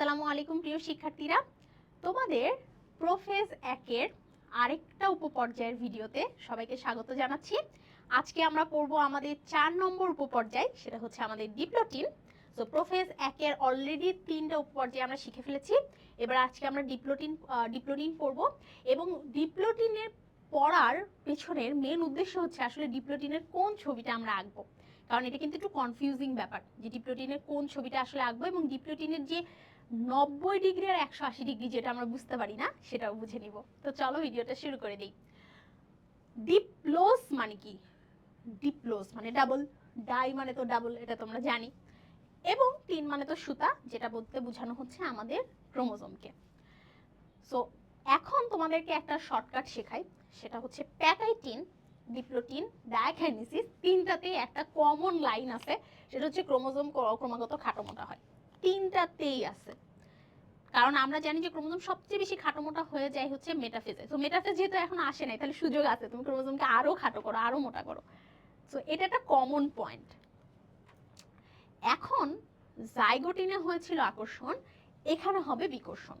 আসসালামু আলাইকুম প্রিয় শিক্ষার্থীরা। তোমাদের প্রোফেজ একের আরেকটা উপপর্যায়ের ভিডিওতে সবাইকে স্বাগত জানাচ্ছি। আজকে আমরা পড়ব আমাদের চার নম্বর উপপর্যায়, সেটা হচ্ছে আমাদের ডিপ্লোটিন। তো প্রোফেজ একের অলরেডি তিনটা উপপর্যায় আমরা শিখে ফেলেছি। এবার আজকে আমরা ডিপ্লোটিন ডিপ্লোটিন পড়ব। এবং ডিপ্লোটিনের পড়ার পেছনের মেন উদ্দেশ্য হচ্ছে আসলে ডিপ্লোটিনের কোন ছবিটা আমরা আঁকবো। কারণ এটা কিন্তু একটু কনফিউজিং ব্যাপার যে ডিপ্লোটিনের কোন ছবিটা আসলে আঁকবো এবং ডিপ্লোটিনের যে নব্বই ডিগ্রি আর একশো আশি ডিগ্রি যেটা আমরা বুঝতে পারি না, সেটাও বুঝে নিব। তো চলো ভিডিওটা শুরু করে দিই। ডিপ্লোস মানে কি? ডিপ্লোস মানে ডাবল, ডাই মানে তো ডাবল, এটা তোমরা জানি। এবং তিন মানে তো সুতা, যেটা বলতে বোঝানো হচ্ছে আমাদের ক্রোমোজোমকে। সো এখন তোমাদেরকে একটা শর্টকাট শেখাই, সেটা হচ্ছে প্যাকাইটিন ডিপ্লোটিন, ডায়াকাইনেসিস, তিনটাতেই একটা কমন লাইন আছে, সেটা হচ্ছে ক্রোমোজোম ক্রমাগত খাটো মোটা হয়। তিনটাতেই আছে। কারণ আমরা জানি যে ক্রোমোজোম সবচেয়ে বেশি খাটো মোটা হয়ে যায় হচ্ছে মেটাফেজে। তো মেটাফেজ যেহেতু এখন আসে নাই, তাহলে সুযোগ আছে, তুমি ক্রোমোজোমকে আরও খাটো করো, আরও মোটা করো। তো এটা একটা কমন পয়েন্ট এখন জাইগোটিনে হয়েছিল আকর্ষণ, এখানে হবে বিকর্ষণ।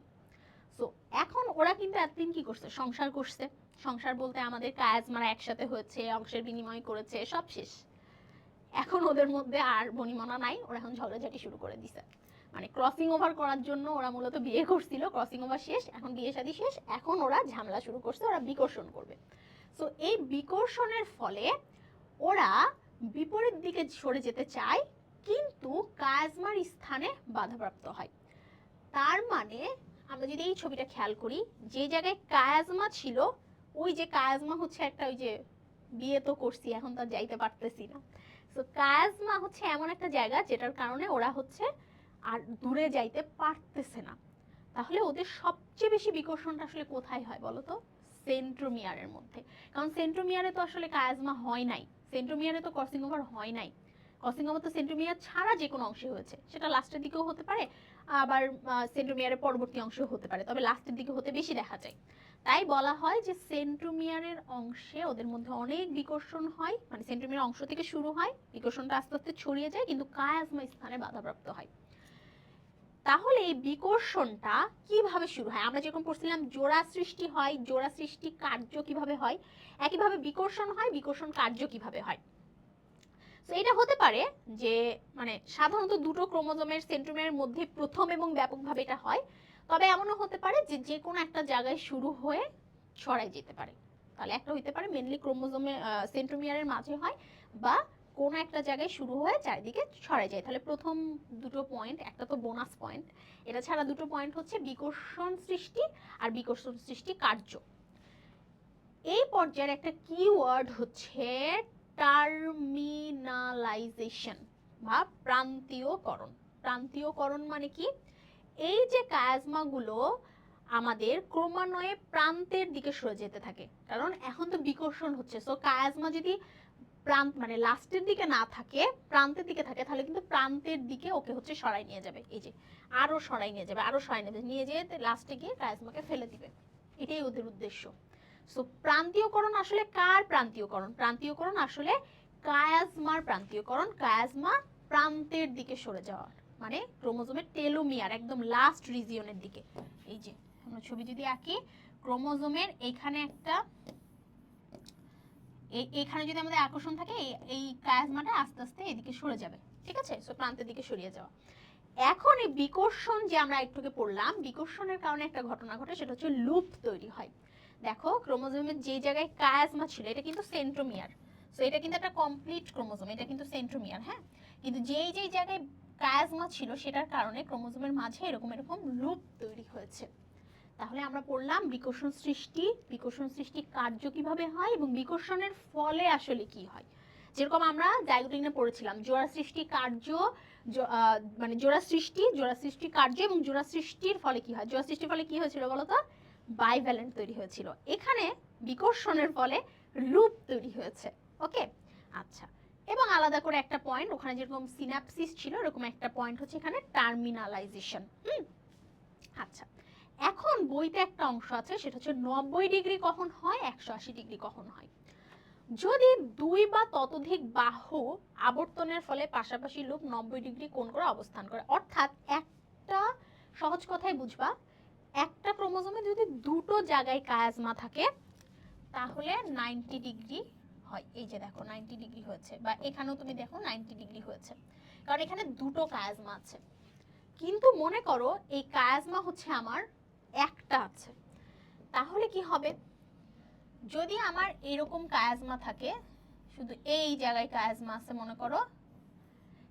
সো এখন ওরা কিন্তু এতদিন কি করছে? সংসার করছে। সংসার বলতে আমাদের কাজ মারা একসাথে হয়েছে, অংশের বিনিময় করেছে, সব শেষ। এখন ওদের মধ্যে আর বনিমনা নাই, ওরা এখন ঝগড়াঝাটি শুরু করে দিছে। মানে ক্রসিং ওভার করার জন্য ওরা মূলত বিয়ে করছিল ক্রসিং ওভার শেষ, এখন বিয়ে শাদী শেষ, এখন ওরা ঝামেলা শুরু করছে, ওরা বিকর্ষণ করবে। সো এই বিকর্ষণের ফলে ওরা বিপরীত দিকে সরে যেতে চায়, কিন্তু কাজমার স্থানে বাধাপ্রাপ্ত হয়। তার মানে আমরা যদি এই ছবিটা খেয়াল করি, যে জায়গায় কায়াজমা ছিল, ওই যে কায়াজমা হচ্ছে একটা ওই যে, বিয়ে তো করছি, এখন তো যাইতে পারতেছি না। তো কায়াজমা হচ্ছে এমন একটা জায়গা যেটার কারণে ওরা হচ্ছে আর দূরে যাইতে পারতেছে না। তাহলে ওদের সবচেয়ে বেশি বিকর্ষণটা আসলে কোথায় হয় বলো তো? সেন্ট্রোমিয়ারের মধ্যে। কারণ সেন্ট্রোমিয়ারে তো আসলে কায়াজমা হয় নাই। সেন্ট্রোমিয়ারে তো ক্রসিং ওভার হয় নাই। ক্রসিং ওভার তো সেন্ট্রোমিয়ার ছাড়া যে কোনো অংশে হয়েছে। সেটা লাস্টের দিকেও হতে পারে আবার সেন্ট্রোমিয়ারের পরবর্তী অংশেও হতে পারে, তবে লাস্টের দিকে হতে বেশি দেখা যায়। তাই বলা হয় যে সেন্ট্রোমিয়ারের অংশে ওদের মধ্যে অনেক বিকর্ষণ হয় মানে সেন্ট্রোমিয়ার অংশ থেকে শুরু হয়, বিকর্ষণটা আস্তে আস্তে ছড়িয়ে যায়, কিন্তু কায়াজমা স্থানে বাধাপ্রাপ্ত হয়। তাহলে এই বিকর্ষণটা কীভাবে শুরু হয়? আমরা যেরকম পড়ছিলাম, জোড়া সৃষ্টি হয়, জোড়া সৃষ্টি কার্য কীভাবে হয়? একইভাবে বিকর্ষণ হয়, বিকর্ষণ কার্য কীভাবে হয়? এটা হতে পারে যে মানে সাধারণত দুটো ক্রোমোজোমের সেন্ট্রোমিয়ারের মধ্যে প্রথম এবং ব্যাপকভাবে এটা হয়। তবে এমনও হতে পারে যে যে কোনো একটা জায়গায় শুরু হয়ে ছড়াই যেতে পারে। তাহলে একটা হইতে পারে মেনলি ক্রোমোজোমে সেন্ট্রোমিয়ারের মাঝে হয় বা কোনো একটা জায়গায় শুরু হয়ে চারিদিকে ছড়াই যায়। তাহলে প্রথম দুটো পয়েন্ট একটা তো বোনাস পয়েন্ট এটা ছাড়া দুটো পয়েন্ট হচ্ছে বিকর্ষণ সৃষ্টি আর বিকর্ষণ সৃষ্টি কার্য। এই পর্যায়ের একটা কিওয়ার্ড হচ্ছে টার্মিনালাইজেশন বা প্রান্তীয়করণ। প্রান্তীয়করণ মানে কি? এই যে কায়াজমাগুলো আমাদের ক্রমান্বয়ে প্রান্তের দিকে সরে যেতে থাকে। কারণ এখন তো বিকর্ষণ হচ্ছে। সো কায়াজমা যদি প্রান্ত মানে লাস্টের দিকে না থাকে, প্রান্তের দিকে থাকে, তাহলে কিন্তু প্রান্তের দিকে ওকে হচ্ছে সরাই নিয়ে যাবে। এই যে, আরও সরাই নিয়ে যাবে, আরও সরাই নেবে নিয়ে যেয়ে লাস্টে গিয়ে কায়াজমাকে ফেলে দিবে। এটাই ওদের উদ্দেশ্য। সো প্রান্তীয়করণ আসলে কার প্রান্তীয়করণ? প্রান্তীয়করণ আসলে কায়াজমার প্রান্তীয়করণ, কায়াজমা প্রান্তের দিকে সরে যাওয়ার মানে ক্রোমোজোমের টেলোমিয়ার, একদম লাস্ট রিজিয়নের দিকে। এই যে, আমরা ছবি যদি আঁকি, ক্রোমোজোমের এইখানে একটা এখানে যদি আমাদের আকর্ষণ থাকে এই কায়াজমাটা আস্তে আস্তে এদিকে সরে যাবে, ঠিক আছে? সো প্রান্তের দিকে সরিয়ে যাওয়া। এখন এই বিকর্ষণ যে আমরা একটুকে পড়লাম, বিকর্ষণের কারণে একটা ঘটনা ঘটে, সেটা হচ্ছে লুপ তৈরি হয়। দেখো, ক্রোমোজোমের যে জায়গায় কায়াজমা ছিল, এটা কিন্তু সেন্ট্রোমিয়ার। সো এটা কিন্তু একটা কমপ্লিট ক্রোমোজোম, এটা কিন্তু সেন্ট্রোমিয়ার হ্যাঁ? কিন্তু যেই যেই জায়গায় কায়াজমা ছিল, সেটার কারণে ক্রোমোজোমের মাঝে এরকম এরকম লুপ তৈরি হয়েছে। তাহলে আমরা পড়লাম বিকর্ষণ সৃষ্টি বিকর্ষণ সৃষ্টি কার্য কীভাবে হয় এবং বিকর্ষণের ফলে আসলে কি হয়। যেরকম আমরা জাইগোটিনে পড়েছিলাম, জোড়া সৃষ্টি কার্য মানে জোড়া সৃষ্টি জোড়া সৃষ্টি কার্য এবং জোড়া সৃষ্টির ফলে কি হয়? জোড়া সৃষ্টির ফলে কি হয়েছিল বলতো? বাইভ্যালেন্ট তৈরি হয়েছিল। এখানে বিকর্ষণের ফলে লুপ তৈরি হয়েছে ওকে আচ্ছা এবং আলাদা করে একটা পয়েন্ট ওখানে যেরকম সিনাপসিস ছিল, এরকম একটা পয়েন্ট হচ্ছে এখানে টার্মিনালাইজেশন আচ্ছা এখন বইতে একটা অংশ আছে, সেটা হচ্ছে নব্বই ডিগ্রি কখন হয়, একশো আশি ডিগ্রি কখন হয়? যদি দুই বা ততোধিক বাহু আবর্তনের ফলে পাশাপাশি লুপ নব্বই ডিগ্রি কোণ করে অবস্থান করে, অর্থাৎ একটা সহজ কথায় বুঝবা ক্রোমোজোমে যদি দুটো জায়গায় কায়াজমা থাকে, তাহলে নাইনটি ডিগ্রি হয়। এই যে দেখো, নাইনটি ডিগ্রি হয়েছে। বা এখানেও তুমি দেখো নাইনটি ডিগ্রি হয়েছে। কারণ এখানে দুটো কায়াজমা আছে। কিন্তু মনে করো, এই কায়াজমা হচ্ছে আমার একটা আছে। তাহলে কি হবে? যদি আমার এরকম কায়াজমা থাকে, শুধু এই জায়গায় কায়াজমা আছে মনে করো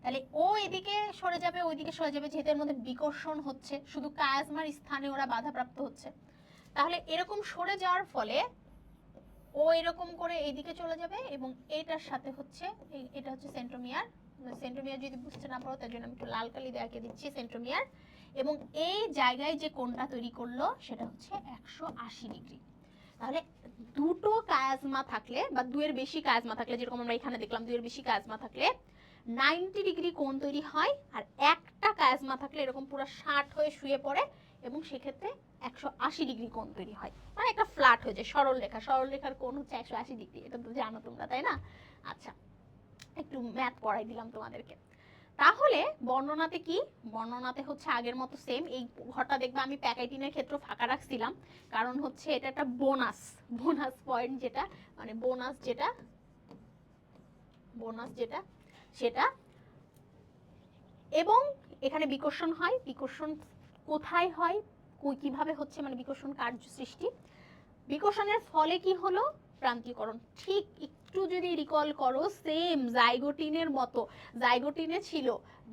তাহলে ও এদিকে সরে যাবে, ওইদিকে সরে যাবে, যেহেতু এর মধ্যে বিকর্ষণ হচ্ছে, শুধু কায়াজমার স্থানে ওরা বাধাপ্রাপ্ত হচ্ছে। তাহলে এরকম সরে যাওয়ার ফলে ও এরকম করে এইদিকে চলে যাবে এবং এটার সাথে হচ্ছে এটা হচ্ছে সেন্ট্রোমিয়ার। সেন্ট্রোমিয়ার যদি বুঝতে না পারো, তার জন্য আমি একটু লাল কালি দিয়ে দিচ্ছি, সেন্ট্রোমিয়ার। এবং এই জায়গায় যে কোণটা তৈরি করল, সেটা হচ্ছে একশো আশি ডিগ্রি। তাহলে দুটো কায়াজমা থাকলে বা দুয়ের বেশি কায়াজমা থাকলে, যেরকম আমরা এখানে দেখলাম দুয়ের বেশি কায়াজমা থাকলে নাইনটি ডিগ্রি কোণ তৈরি হয় আর একটা কায়াজমা থাকলে এরকম পুরো ষাট হয়ে শুয়ে পড়ে এবং সেক্ষেত্রে একশো আশি ডিগ্রি কোণ তৈরি হয়। মানে একটা ফ্ল্যাট হয়ে যায়, সরল রেখা। সরল রেখার কোণ হচ্ছে একশো আশি ডিগ্রি। এটা তো জানো তোমরা, তাই না? আচ্ছা একটু ম্যাথ পড়াই দিলাম তোমাদেরকে। তাহলে বর্ণনাতে কি? বর্ণনাতে হচ্ছে আগের মতো সেম এই ঘরটা দেখবে আমি প্যাকাইটিনের ক্ষেত্রে ফাঁকা রাখছিলাম। কারণ হচ্ছে এটা একটা বোনাস বোনাস পয়েন্ট যেটা মানে বোনাস যেটা বোনাস যেটা সেটা। এবং এখানে বিকর্ষণ হয়, বিকর্ষণ কোথায় হয় কীভাবে হচ্ছে মানে বিকর্ষণ কার্য সৃষ্টি। বিকর্ষণের ফলে কি হলো? প্রান্তীয়করণ। ঠিক একটু যদি রিকল করো সেম জাইগোটিনের মতো। জাইগোটিনে ছিল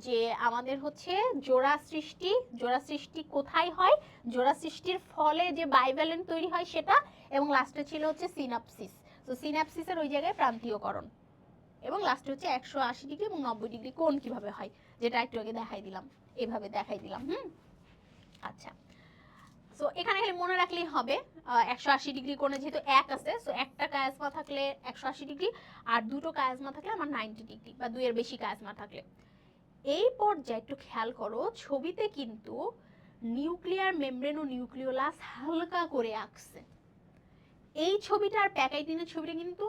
যে আমাদের হচ্ছে জোড়া সৃষ্টি জোড়া সৃষ্টি কোথায় হয়? জোড়া সৃষ্টির ফলে যে বাইভ্যালেন্ট তৈরি হয় সেটা, এবং লাস্টে ছিল হচ্ছে সিনাপসিস তো সিনাপসিসের ওই জায়গায় প্রান্তীয়করণ। এবং লাস্টে হচ্ছে একশো আশি ডিগ্রি এবং নব্বই ডিগ্রি কোণ কীভাবে হয়? যেটা একটু আগে দেখাই দিলাম। এভাবে দেখাই দিলাম, হুম? আচ্ছা। সো এখানে খালি মনে রাখলেই হবে একশো আশি ডিগ্রি কোণে যেহেতু এক আছে সো একটা কায়াজমা থাকলে একশো আশি ডিগ্রি আর দুটো কায়াজমা থাকলে আমার নাইনটি ডিগ্রি বা দুইয়ের বেশি কায়াজমা থাকলে। এই পর্যায়ে একটু খেয়াল করো, ছবিতে কিন্তু নিউক্লিয়ার মেমব্রেন ও নিউক্লিওলাস হালকা করে আঁকছে। এই ছবিটা আর প্যাকাইটিনের ছবিটা কিন্তু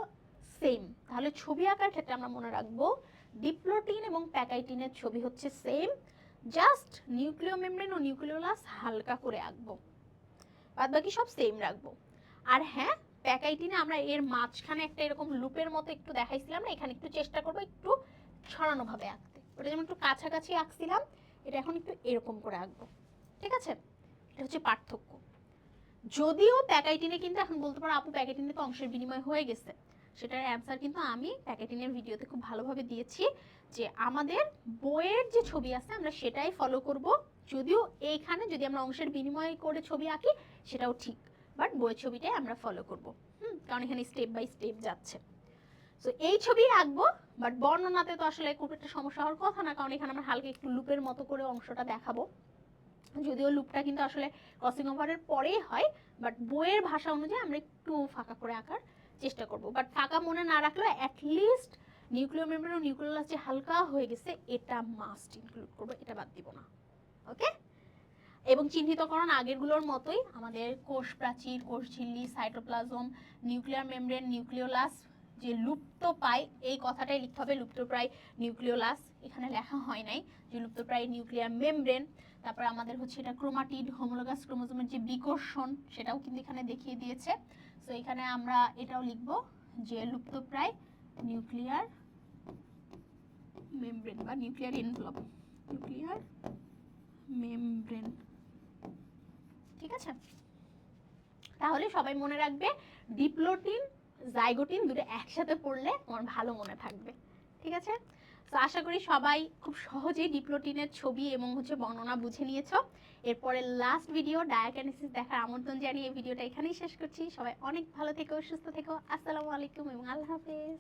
সেম তাহলে ছবি আঁকার ক্ষেত্রে আমরা মনে রাখব ডিপ্লোটিন এবং প্যাকাইটিনের ছবি হচ্ছে সেম জাস্ট নিউক্লিয় মেমব্রেন ও নিউক্লিওলাস হালকা করে আঁকবো। বাদ বাকি সব সেম রাখব। আর হ্যাঁ প্যাকাইটিনে আমরা এর মাঝখানে একটা এরকম লুপের মতো একটু দেখাইছিলাম না, এখানে একটু চেষ্টা করব একটু ছড়ানো ভাবে আঁকতে। ওটা যেমন একটু কাছাকাছি আঁকছিলাম, এটা এখন একটু এরকম করে আঁকবো। ঠিক আছে? এটা হচ্ছে পার্থক্য। যদিও প্যাকাইটিনে কিন্তু, এখন বলতে পারো আপু প্যাকেটিনে তো অংশের বিনিময় হয়ে গেছে। সেটার অ্যান্সার কিন্তু আমি প্যাকেটিনের ভিডিওতে খুব ভালোভাবে দিয়েছি যে আমাদের বইয়ের যে ছবি আছে আমরা সেটাই ফলো করব। যদিও এইখানে যদি আমরা অংশের বিনিময় করে ছবি আঁকি, সেটাও ঠিক। বাট বইয়ের ছবিটাই আমরা ফলো করব। হুম, কারণ এখানে স্টেপ বাই স্টেপ যাচ্ছে। তো এই ছবি আঁকবো বাট বর্ণনাতে তো আসলে খুব একটা সমস্যা হওয়ার কথা না, কারণ এখানে আমরা হালকা একটু লুপের মতো করে অংশটা দেখাবো। যদিও লুপটা কিন্তু আসলে ক্রসিং ওভারের পরেই হয় বাট বইয়ের ভাষা অনুযায়ী আমরা একটু ফাঁকা করে আঁকার চেষ্টা করব। বাট ফাঁকা মনে না রাখলেও অ্যাটলিস্ট নিউক্লিয়ার মেমব্রেন ও নিউক্লিয়াস যে হালকা হয়ে গেছে, এটা মাস্ট ইনক্লুড করব, এটা বাদ দিব না। ওকে এবং চিহ্নিতকরণ আগেরগুলোর মতোই আমাদের কোষ প্রাচীর কোষ ঝিল্লি সাইটোপ্লাজম নিউক্লিয়ার মেমব্রেন নিউক্লিওলাস যে লুপ্ত পায় এই কথাটাই লিখতে হবে লুপ্তপ্রায় নিউক্লিওলাস, এখানে লেখা হয় নাই যে লুপ্তপ্রায় নিউক্লিয়ার মেমব্রেন, তারপর আমাদের হচ্ছে এটা ক্রোমাটিড, হোমোলোগাস ক্রোমোজোমের যে বিকর্ষণ, সেটাও কিন্তু এখানে দেখিয়ে দিয়েছে। তো এখানে আমরা এটাও লিখব যে লুপ্তপ্রায় নিউক্লিয়ার মেমব্রেন বা নিউক্লিয়ার এনভেলপ, নিউক্লিয়ার মেমব্রেন। ঠিক আছে? তাহলে সবাই মনে রাখবে, ডিপ্লোটিন জাইগোটিন দুটো একসাথে পড়লে তোমার ভালো মনে থাকবে, ঠিক আছে? তো আশা করি সবাই খুব সহজেই ডিপ্লোটিনের ছবি এবং হচ্ছে বর্ণনা বুঝে নিয়েছো। এরপরে লাস্ট ভিডিও ডায়াকানিসিস দেখার আমন্ত্রণ জানিয়ে এই ভিডিওটা এখানেই শেষ করছি। সবাই অনেক ভালো থেকো, সুস্থ থেকো। আসসালামু আলাইকুম এবং আল্লাহ হাফেজ।